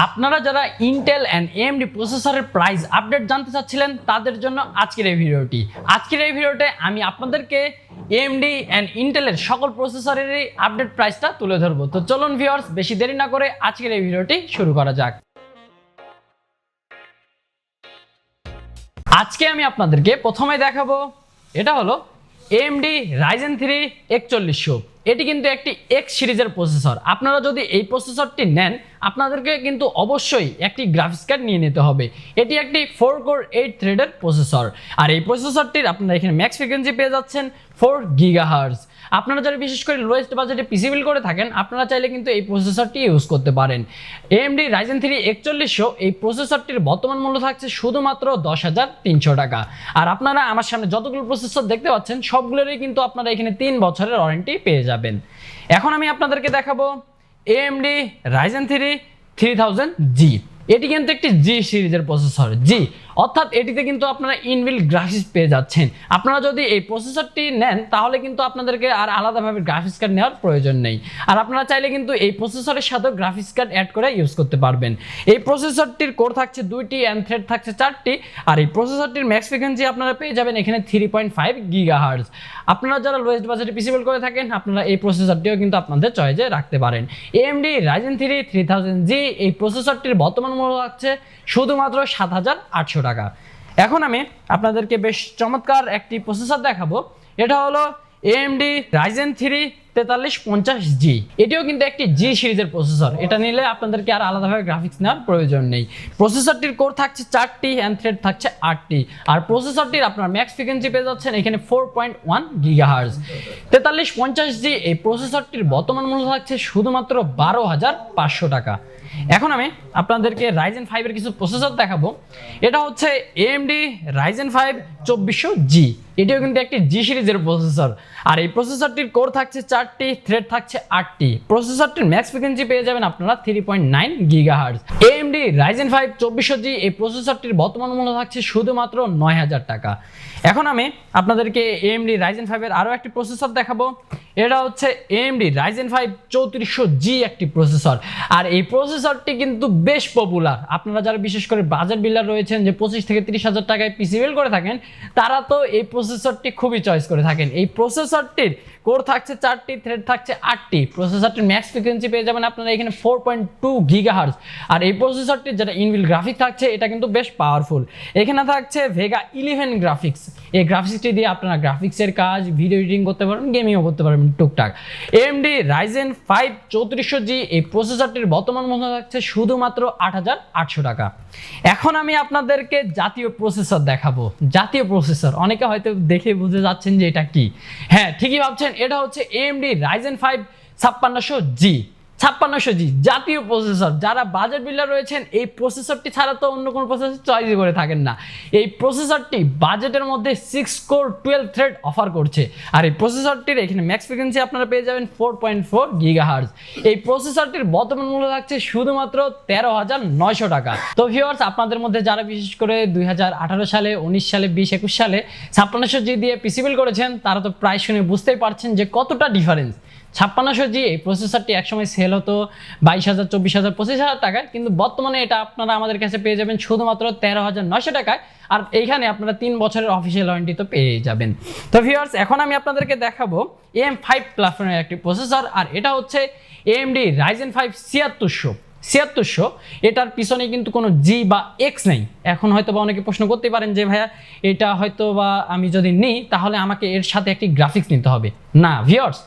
আপনারা যারা Intel and AMD প্রসেসরের প্রাইস আপডেট জানতে চাচ্ছিলেন, তাদের জন্য আজকের এই ভিডিওটি। আজকের এই ভিডিওতে আমি আপনাদেরকে এএমডি অ্যান্ড ইন্টেলের সকল প্রসেসরেরই আপডেট প্রাইসটা তুলে ধরবো। তো চলুন ভিউয়ার্স বেশি দেরি না করে আজকের এই ভিডিওটি শুরু করা যাক। আজকে আমি আপনাদেরকে প্রথমে দেখাবো, এটা হলো এমডি রাইজেন থ্রি একচল্লিশ একচল্লিশশো। এটি কিন্তু একটি এক্স সিরিজের প্রসেসর আপনারা যদি এই প্রসেসরটি নেন, আপনাদেরকে কিন্তু অবশ্যই একটি গ্রাফিক্স কার্ড নিয়ে নিতে হবে। এটি একটি ফোর কোর এইট থ্রেডের প্রসেসর আর এই প্রসেসরটির আপনারা এখানে ম্যাক্স ফ্রিকোয়েন্সি পেয়ে যাচ্ছেন ফোর গিগাহার্স আপনারা যারা বিশেষ করে লোয়েস্ট বাজেটে পিসি বিল করে থাকেন, আপনারা চাইলে কিন্তু এই প্রসেসরটি ইউজ করতে পারেন। এএমডি রাইজেন থ্রি একচল্লিশশো, এই প্রসেসরটির বর্তমান মূল্য থাকছে শুধুমাত্র দশ হাজার তিনশো টাকা। আর আপনারা আমার সামনে যতগুলো প্রসেসর দেখতে পাচ্ছেন, সবগুলোরই কিন্তু আপনারা এখানে তিন বছরের ওয়ারেন্টি পেয়ে যাবেন। এখন আমি আপনাদেরকে দেখাবো AMD Ryzen three three thousand G এটি কিন্তু একটি জি সিরিজের প্রসেসর জি অর্থাৎ এটিতে কিন্তু আপনারা ইনবিল গ্রাফিক্স পেয়ে যাচ্ছেন। আপনারা যদি এই প্রসেসরটি নেন, তাহলে কিন্তু আপনাদেরকে আর আলাদাভাবে গ্রাফিক্স কার্ড নেওয়ার প্রয়োজন নেই। আর আপনারা চাইলে কিন্তু এই প্রসেসরের সাথেও গ্রাফিক্স কার্ড অ্যাড করে ইউজ করতে পারবেন। এই প্রসেসরটির কোর থাকছে দুইটি অ্যান্ড থ্রেড থাকছে চারটি। আর এই প্রসেসরটির ম্যাক্স ফ্রিকোয়েন্সি আপনারা পেয়ে যাবেন এখানে three point five gigahertz আপনারা যারা লোয়েস্ট বাজেটে পিসিবল করে থাকেন, আপনারা এই প্রসেসরটিও কিন্তু আপনাদের চয়েসে রাখতে পারেন। AMD Ryzen three three thousand G এই প্রসেসরটির বর্তমান মূল্য থাকছে শুধুমাত্র সাত হাজার আটশো টাকা। এখন আমি আপনাদেরকে বেশ চমৎকার একটি প্রসেসর দেখাবো। এটা হলো এএমডি রাইজেন থ্রি তেতাল্লিশ পঞ্চাশ জি এটিও কিন্তু একটি জি সিরিজের প্রসেসর এটা নিলে আপনাদেরকে আর আলাদাভাবে গ্রাফিক্স নেওয়ার প্রয়োজন নেই। প্রসেসরটির কোর থাকছে চারটি অ্যান্ড থ্রেড থাকছে আটটি। আর প্রসেসরটির আপনার ম্যাক্স ফ্রিকোয়েন্সি পেয়ে যাচ্ছেন এখানে four point one gigahertz তেতাল্লিশ পঞ্চাশ জি এই প্রসেসরটির বর্তমান মূল্য থাকছে শুধুমাত্র বারো হাজার পাঁচশো টাকা। এখন আমি আপনাদেরকে রাইজেন ফাইভের কিছু প্রসেসর দেখাবো। এটা হচ্ছে এএমডি রাইজেন ফাইভ চব্বিশশো জি এটিও কিন্তু একটি জি সিরিজের প্রসেসর আর এই প্রসেসরটির কোর থাকছে চারটি থ্রেড থাকছে আটটি। প্রসেসরটির ম্যাক্স ফ্রিকোয়েন্সি পেয়ে যাবেন আপনারা three point nine gigahertz AMD Ryzen five চব্বিশশো জি এই প্রসেসরটির বর্তমান মূল্য থাকছে শুধুমাত্র নয় হাজার টাকা। এখন আমি আপনাদেরকে এএমডি রাইজেন ফাইভের আরও একটি প্রসেসর দেখাবো। এটা হচ্ছে এএমডি রাইজেন ফাইভ চৌত্রিশশো জি একটি প্রসেসর আর এই প্রসেসরটি কিন্তু বেশ পপুলার আপনারা যারা বিশেষ করে বাজার বিল্ডার রয়েছেন, যে পঁচিশ থেকে তিরিশ হাজার টাকায় পিসি বিল করে থাকেন, তারা তো এই প্রসেসরটি খুবই চয়েস করে থাকেন। এই প্রসেসরটির কোর থাকছে চারটি থ্রেড থাকছে আটটি। প্রসেসরটির ম্যাক্স ফ্রিকোয়েন্সি পেয়ে যাবেন আপনারা এখানে four point two gigahertz আর এই প্রসেসরটির যেটা ইনবিল গ্রাফিক থাকছে, এটা কিন্তু বেশ পাওয়ারফুল এখানে থাকছে ভেগা ইলেভেন গ্রাফিক্স এই গ্রাফিক্সটি দিয়ে আপনারা গ্রাফিক্সের কাজ ভিডিও এডিটিং করতে পারবেন গেমিংও করতে পারবেন টুকটাক। এমডি রাইজেন ফাইভ চৌত্রিশশো জি এই প্রসেসরটির বর্তমান মূল্য থাকছে শুধুমাত্র আট হাজার আটশো টাকা। এখন আমি আপনাদেরকে জাতীয় প্রসেসর দেখাবো। জাতীয় প্রসেসর অনেকে হয়তো দেখে বুঝে যাচ্ছেন যে এটা কি। হ্যাঁ ঠিকই ভাবছেন? এটা হচ্ছে এমডি রাইজেন ফাইভ ছাপ্পান্নশো জি ছাপ্পান্নশো জি জাতীয় প্রসেসর যারা বাজেট বিল্ডার রয়েছেন, এই প্রসেসরটি ছাড়া তো অন্য কোনো প্রসেসর চয়েস করে থাকেন না। এই প্রসেসরটি বাজেটের মধ্যে six core twelve thread offer করছে। আর এই প্রসেসরটির এখানে ম্যাক্স ফ্রিকোয়েন্সি আপনারা পেয়ে যাবেন four point four gigahertz এই প্রসেসরটির বর্তমান মূল্য থাকছে শুধুমাত্র তেরো হাজার নয়শো টাকা। তো ভিউয়ার্স আপনাদের মধ্যে যারা বিশেষ করে দুই হাজার আঠারো সালে, উনিশ সালে, বিশ একুশ সালে ছাপ্পান্নশো জি দিয়ে পিসিবিল করেছেন, তারা তো প্রায় শুনে বুঝতেই পারছেন যে কতটা ডিফারেন্স ছাপ্পান্নশো জি এই প্রসেসরটি একসময় সেল হতো বাইশ হাজার, চব্বিশ হাজার, পঁচিশ হাজার টাকায়। কিন্তু বর্তমানে এটা আপনারা আমাদের কাছে পেয়ে যাবেন শুধুমাত্র তেরো হাজার নশো টাকায়। আর এইখানে আপনারা তিন বছরের অফিসিয়াল ওয়ারেন্টি তো পেয়ে যাবেন। তো ভিউয়ার্স এখন আমি আপনাদেরকে দেখাবো এম ফাইভ প্ল্যাটফর্মের একটি প্রসেসর আর এটা হচ্ছে এম এএমডি রাইজেন ফাইভ ছিয়াত্তরশো। ছিয়াত্তরশো, এটার পিছনে কিন্তু কোনো জি বা এক্স নেই। এখন হয়তো বা অনেকে প্রশ্ন করতে পারেন যে, ভাইয়া, এটা হয়তো বা আমি যদি নিই, তাহলে আমাকে এর সাথে একটি গ্রাফিক্স নিতে হবে। না ভিওর্স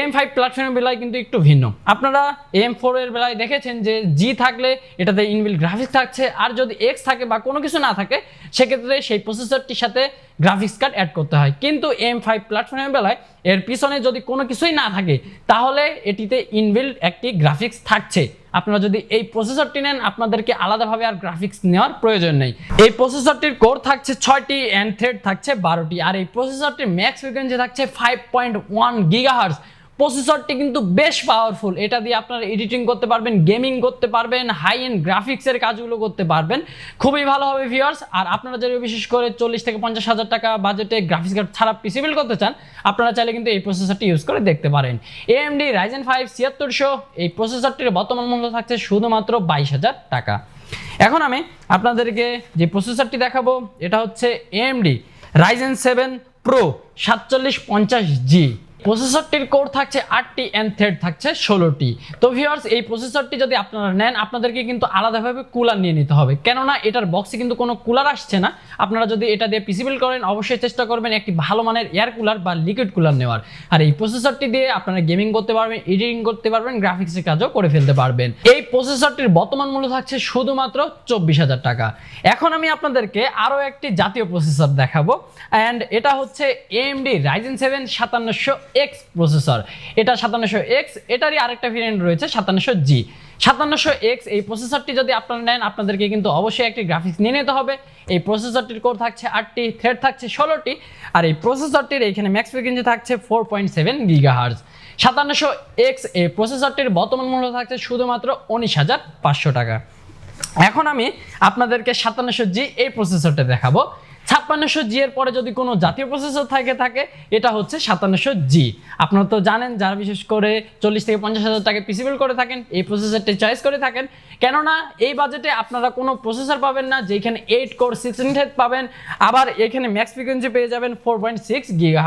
এম ফাইভ প্ল্যাটফর্মের বেলায় কিন্তু একটু ভিন্ন। আপনারা এম ফোরের বেলায় দেখেছেন যে জি থাকলে এটাতে ইনবিল গ্রাফিক্স থাকছে, আর যদি এক্স থাকে বা কোনো কিছু না থাকে, সেক্ষেত্রে সেই প্রসেসরটির সাথে গ্রাফিক্স কার্ড অ্যাড করতে হয়। কিন্তু এম ফাইভ প্ল্যাটফর্মের বেলায় এর পিছনে যদি কোনো কিছুই না থাকে, তাহলে এটিতে ইনবিল্ড একটি গ্রাফিক্স থাকছে। আপনারা যদি এই প্রসেসরটি নেন, আপনাদেরকে আলাদাভাবে আর গ্রাফিক্স নেওয়ার প্রয়োজন নেই। এই প্রসেসরটির কোর থাকছে ছয়টি অ্যান্ড থ্রেড থাকছে বারোটি, আর এই প্রসেসরটির ম্যাক্স ফ্রিকোয়েন্সি থাকছে ফাইভ পয়েন্ট ওয়ান গিগাহার্স প্রসেসরটি কিন্তু বেশ পাওয়ারফুল এটা দিয়ে আপনারা এডিটিং করতে পারবেন গেমিং করতে পারবেন হাই এন্ড গ্রাফিক্সের কাজগুলো করতে পারবেন। খুবই ভালো হবে ভিউয়ার্স আর আপনারা যদি বিশেষ করে চল্লিশ থেকে পঞ্চাশ হাজার টাকা বাজেটে গ্রাফিক্স কার্ড ছাড়া পিসি বিল করতে চান, আপনারা চাইলে কিন্তু এই প্রসেসরটি ইউজ করে দেখতে পারেন। এএমডি রাইজেন ফাইভ ছিয়াত্তরশো, এই প্রসেসরটির বর্তমান মূল্য থাকছে শুধুমাত্র বাইশ হাজার টাকা। এখন আমি আপনাদেরকে যে প্রসেসরটি দেখাবো, এটা হচ্ছে এএমডি রাইজেন সেভেন প্রো সাতচল্লিশ পঞ্চাশ জি প্রসেসরটির কোর থাকছে আটটি অ্যান্ড থ্রেড থাকছে ষোলোটি। তো ভিউয়ার্স এই প্রসেসরটি যদি আপনারা নেন, আপনাদেরকে কিন্তু আলাদাভাবে কুলার নিয়ে নিতে হবে। কেননা এটার বক্সে কিন্তু কোনো কুলার আসছে না। আপনারা যদি এটা দিয়ে পিসিবিল করেন, অবশ্যই চেষ্টা করবেন একটি ভালো মানের এয়ার কুলার বা লিকুইড কুলার নেওয়ার। আর এই প্রসেসরটি দিয়ে আপনারা গেমিং করতে পারবেন এডিটিং করতে পারবেন গ্রাফিক্সের কাজও করে ফেলতে পারবেন। এই প্রসেসরটির বর্তমান মূল্য থাকছে শুধুমাত্র চব্বিশ হাজার টাকা। এখন আমি আপনাদেরকে আরও একটি জাতীয় প্রসেসর দেখাবো। অ্যান্ড এটা হচ্ছে এএমডি রাইজেন সেভেন সাতান্নশো এক্স প্রসেসর এটা সাতান্নশো এক্স এটারই আরেকটা ভেরিয়েন্ট রয়েছে সাতান্নশো জি সাতান্নশো এক্স এই প্রসেসরটি যদি আপনারা নেন, আপনাদেরকে কিন্তু অবশ্যই একটি গ্রাফিক্স নিয়ে নিতে হবে। এই প্রসেসরটির কোর থাকছে আটটি থ্রেড থাকছে ষোলোটি, আর এই প্রসেসরটির এখানে ম্যাক্স ফ্রিকোয়েন্সি থাকছে four point seven gigahertz সাতান্নশো এক্স এই প্রসেসরটির বর্তমান মূল্য থাকছে শুধুমাত্র উনিশ হাজার পাঁচশো টাকা। এখন আমি আপনাদেরকে সাতান্নশো জি এই প্রসেসরটা দেখাবো। ছাপ্পান্নশো জি এর পরে যদি কোনো জাতীয় প্রসেসর থাকে থাকে, এটা হচ্ছে সাতান্নশো জি আপনারা তো জানেন যারা বিশেষ করে চল্লিশ থেকে পঞ্চাশ হাজার টাকা পিসিবল করে থাকেন, এই প্রসেসরটি চয়েস করে থাকেন। কেননা এই বাজেটে আপনারা কোনো প্রসেসর পাবেন না যেখানে এইট কোর সিক্সটিন পাবেন। আবার এখানে ম্যাক্স ফ্রিকোয়েন্সি পেয়ে যাবেন ফোর পয়েন্ট সিক্স গিগা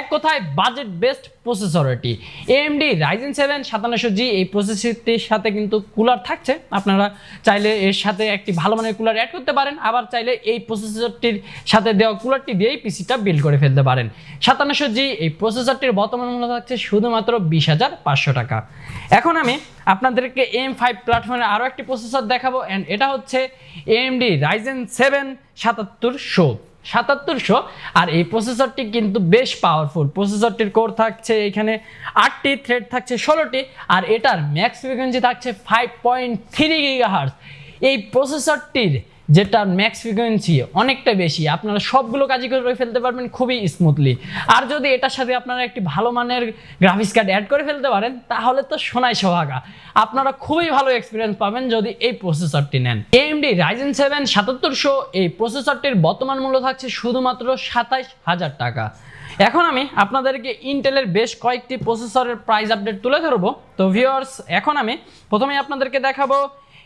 এক কথায় বাজেট বেস্ট প্রসেসর এটি। এএমডি রাইজেন সেভেন সাতান্নশো জি এই প্রসেসরটির সাথে কিন্তু কুলার থাকছে। আপনারা চাইলে এর সাথে একটি ভালো মানের কুলার অ্যাড করতে পারেন, আবার চাইলে এই প্রসেসরটির সাথে দেওয়া কুলারটি দিয়েই পিসিটা বিল্ড করে ফেলতে পারেন। সাতান্নশো জি এই প্রসেসরটির বর্তমান মূল্য থাকছে শুধুমাত্র বিশ হাজার পাঁচশো টাকা। এখন আমি আপনাদেরকে এম ফাইভ প্ল্যাটফর্মের আরও একটি প্রসেসর দেখাবো অ্যান্ড এটা হচ্ছে এএমডি রাইজেন সেভেন সাতাত্তরশো সাতাত্তরশো। আর এই প্রসেসরটি কিন্তু বেশ পাওয়ারফুল প্রসেসরটির কোর থাকছে এখানে আটটি থ্রেড থাকছে ষোলোটি, আর এটার ম্যাক্স ফ্রিকোয়েন্সি থাকছে ফাইভ পয়েন্ট থ্রি গিগাহার্স এই প্রসেসরটির যেটা ম্যাক্স ফ্রিকোয়েন্সি অনেকটা বেশি, আপনারা সবগুলো কাজই করে ফেলতে পারবেন খুবই স্মুথলি আর যদি এটার সাথে আপনারা একটি ভালো মানের গ্রাফিক্স কার্ড অ্যাড করে ফেলতে পারেন, তাহলে তো সোনায় সোহাগা। আপনারা খুবই ভালো এক্সপিরিয়েন্স পাবেন যদি এই প্রসেসরটি নেন। এএমডি রাইজেন সেভেন সাতাত্তরশো, এই প্রসেসরটির বর্তমান মূল্য থাকছে শুধুমাত্র সাতাইশ হাজার টাকা। এখন আমি আপনাদেরকে ইন্টেলের বেশ কয়েকটি প্রসেসরের প্রাইস আপডেট তুলে ধরবো। তো ভিউয়ার্স এখন আমি প্রথমে আপনাদেরকে দেখাবো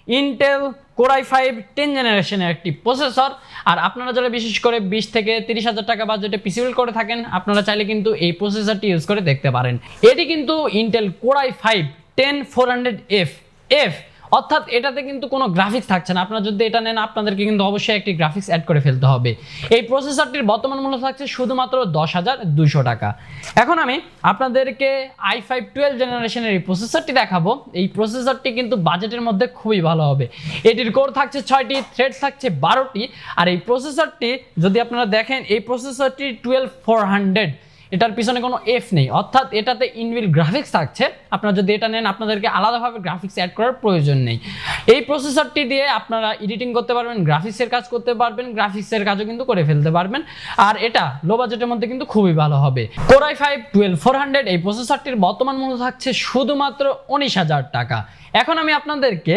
ইন্টেল কোরাই ফাইভ টেন জেনারেশনের একটি প্রসেসর আর আপনারা যারা বিশেষ করে বিশ থেকে তিরিশ হাজার টাকা বাজেটে পিসিবিল করে থাকেন, আপনারা চাইলে কিন্তু এই প্রসেসরটি ইউজ করে দেখতে পারেন। এটি কিন্তু Intel Core i five ten four hundred F F অর্থাৎ এটাতে কিন্তু কোনো গ্রাফিক্স থাকছে না। আপনারা যদি এটা নেন, আপনাদেরকে কিন্তু অবশ্যই একটি গ্রাফিক্স অ্যাড করে ফেলতে হবে। এই প্রসেসরটির বর্তমান মূল্য থাকছে শুধুমাত্র দশ হাজার দুশো টাকা। এখন আমি আপনাদেরকে আই ফাইভ টুয়েলভ জেনারেশনের এই প্রসেসরটি দেখাবো। এই প্রসেসরটি কিন্তু বাজেটের মধ্যে খুবই ভালো হবে। এটির কোর থাকছে ছয়টি থ্রেড থাকছে বারোটি। আর এই প্রসেসরটি যদি আপনারা দেখেন, এই প্রসেসরটি টুয়েলভ ফোর হান্ড্রেড এটার পিছনে কোনো এফ নেই। অর্থাৎ এটাতে ইনবিল গ্রাফিক্স থাকছে। আপনারা যদি এটা নেন, আপনাদেরকে আলাদাভাবে গ্রাফিক্স অ্যাড করার প্রয়োজন নেই। এই প্রসেসরটি দিয়ে আপনারা এডিটিং করতে পারবেন গ্রাফিক্সের কাজ করতে পারবেন গ্রাফিক্সের কাজও কিন্তু করে ফেলতে পারবেন। আর এটা লো বাজেটের মধ্যে কিন্তু খুবই ভালো হবে। Core i five twelve four hundred এই প্রসেসরটির বর্তমান মূল্য থাকছে শুধুমাত্র উনিশ হাজার টাকা। এখন আমি আপনাদেরকে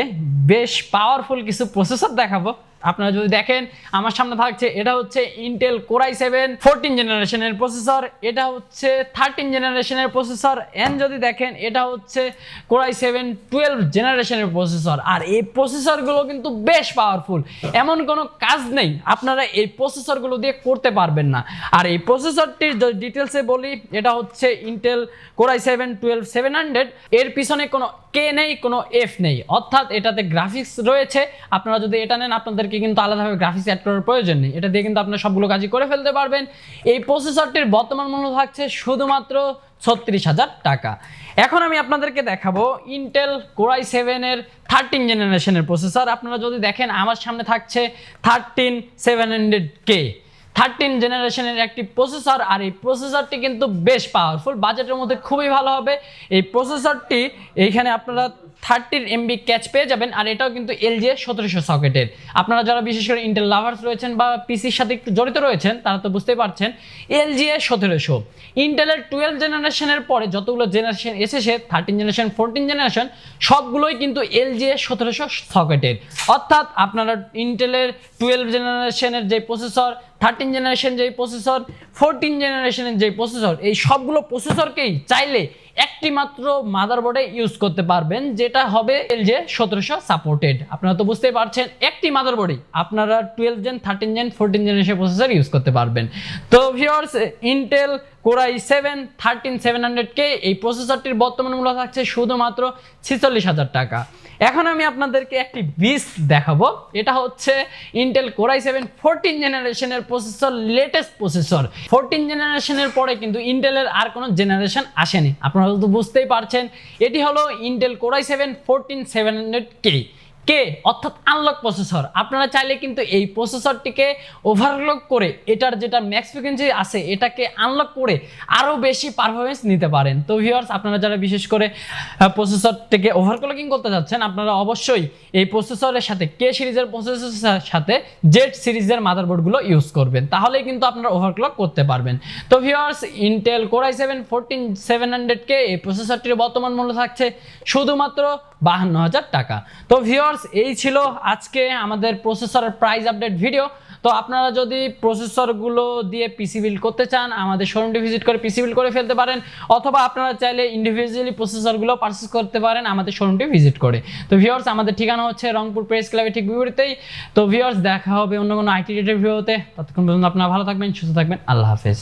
বেশ পাওয়ারফুল কিছু প্রসেসর দেখাবো। আপনারা যদি দেখেন, আমার সামনে থাকছে, এটা হচ্ছে Intel Core i seven fourteen জেনারেশনের প্রসেসর এটা হচ্ছে থার্টিন জেনারেশনের প্রসেসর এন যদি দেখেন, এটা হচ্ছে কোরাই সেভেন টুয়েলভ জেনারেশনের প্রসেসর আর এই প্রসেসরগুলো কিন্তু বেশ পাওয়ারফুল এমন কোনো কাজ নেই, আপনারা এই প্রসেসরগুলো দিয়ে করতে পারবেন না। আর এই প্রসেসরটির যদি ডিটেলসে বলি, এটা হচ্ছে Intel Core i seven twelve seven hundred এর পিছনে কোনো কে নেই, কোনো এফ নেই। অর্থাৎ এটাতে গ্রাফিক্স রয়েছে। আপনারা যদি এটা নেন, আপনাদেরকে কিন্তু আলাদাভাবে গ্রাফিক্স অ্যাড করার প্রয়োজন নেই। এটা দিয়ে কিন্তু আপনারা সবগুলো কাজই করে ফেলতে পারবেন। এই প্রসেসরটির বর্তমান মূল্য থাকছে শুধুমাত্র ছত্রিশ হাজার টাকা। এখন আমি আপনাদেরকে দেখাবো ইন্টেল কোরাই সেভেনের থার্টিন জেনারেশনের প্রসেসর আপনারা যদি দেখেন, আমার সামনে থাকছে thirteen seven hundred K thirteen জেনারেশনের একটি প্রসেসর আর এই প্রসেসরটি কিন্তু বেশ পাওয়ারফুল বাজেটের মধ্যে খুবই ভালো হবে। এই প্রসেসরটি এইখানে আপনারা থার্টিন এমবি ক্যাচ পেয়ে যাবেন আর এটাও কিন্তু এলজি সতেরোশো সকেটের। আপনারা যারা বিশেষ করে ইন্টেল লাভার্স রয়েছেন বা পিসির সাথে একটু জড়িত রয়েছেন, তারা তো বুঝতেই পারছেন এলজি সতেরোশো। ইন্টেলের টুয়েলভ জেনারেশনের পরে যতগুলো জেনারেশন এসেছে থার্টিন জেনারেশন ফোরটিন জেনারেশন সবগুলোই কিন্তু এলজি সতেরোশো সকেটের। অর্থাৎ আপনারা ইন্টেলের টুয়েলভ জেনারেশনের যে প্রসেসর থার্টিন জেনারেশন যেই প্রসেসর ফোরটিন জেনারেশনের যে প্রসেসর এই সবগুলো প্রসেসরকেই চাইলে একটি মাত্র মাদারবোর্ডে ইউজ করতে পারবেন, যেটা হবে এলজে সতেরোশো সাপোর্টেড আপনারা তো বুঝতেই পারছেন, একটি মাদারবোর্ডে আপনারা twelve gen thirteen gen fourteen generation processor use করতে পারবেন। তো viewers Intel Core i seven thirteen seven hundred K এই প্রসেসরটির বর্তমান মূল্য থাকছে শুধুমাত্র ছেচল্লিশ হাজার টাকা। এখন আমি আপনাদেরকে একটি বিস দেখাবো। এটা হচ্ছে Intel Core i seven fourteen জেনারেশনের প্রসেসর লেটেস্ট প্রসেসর ফোরটিন জেনারেশনের পরে কিন্তু ইন্টেলের আর কোনো জেনারেশন আসেনি। আপনারা তো বুঝতেই পারছেন, এটি হলো Intel Core i seven fourteen seven hundred K কে? অর্থাৎ আনলক প্রসেসর আপনারা চাইলে কিন্তু এই প্রসেসরটিকে ওভারলক করে এটার যেটা ম্যাক্স ফ্রিকোয়েন্সি আছে, এটাকে আনলক করে আরও বেশি পারফরমেন্স নিতে পারেন। তো ভিউয়ার্স আপনারা যারা বিশেষ করে প্রসেসরটিকে ওভারক্লকিং করতে যাচ্ছেন, আপনারা অবশ্যই এই প্রসেসরের সাথে কে সিরিজের প্রসেসরের সাথে জেড সিরিজের মাদারবোর্ডগুলো ইউজ করবেন। তাহলেই কিন্তু আপনারা ওভারক্লক করতে পারবেন। তো viewers Intel Core i seven fourteen seven হান্ড্রেডকে এই প্রসেসরটির বর্তমান মূল্য থাকছে শুধুমাত্র বাহান্ন হাজার টাকা। তো ভিউয়ার্স এই ছিল আজকে আমাদের প্রসেসরের প্রাইস আপডেট ভিডিও তো আপনারা যদি প্রসেসরগুলো দিয়ে পিসি বিল্ড করতে চান, আমাদের শোরুমটি ভিজিট করে পিসি বিল্ড করে ফেলতে পারেন, অথবা আপনারা চাইলে ইন্ডিভিজুয়ালি প্রসেসরগুলো পারচেস করতে পারেন, আমাদের শোরুমটি ভিজিট করে। তো ভিউয়ার্স আমাদের ঠিকানা হচ্ছে রংপুর প্রেস ক্লাবের ঠিক বিপরীতেই। তো ভিউয়ার্স দেখা হবে অন্য কোনো আইটি রিলেটেড ভিডিওতে ততক্ষণ পর্যন্ত আপনারা ভালো থাকবেন, সুস্থ থাকবেন, আল্লাহ হাফেজ।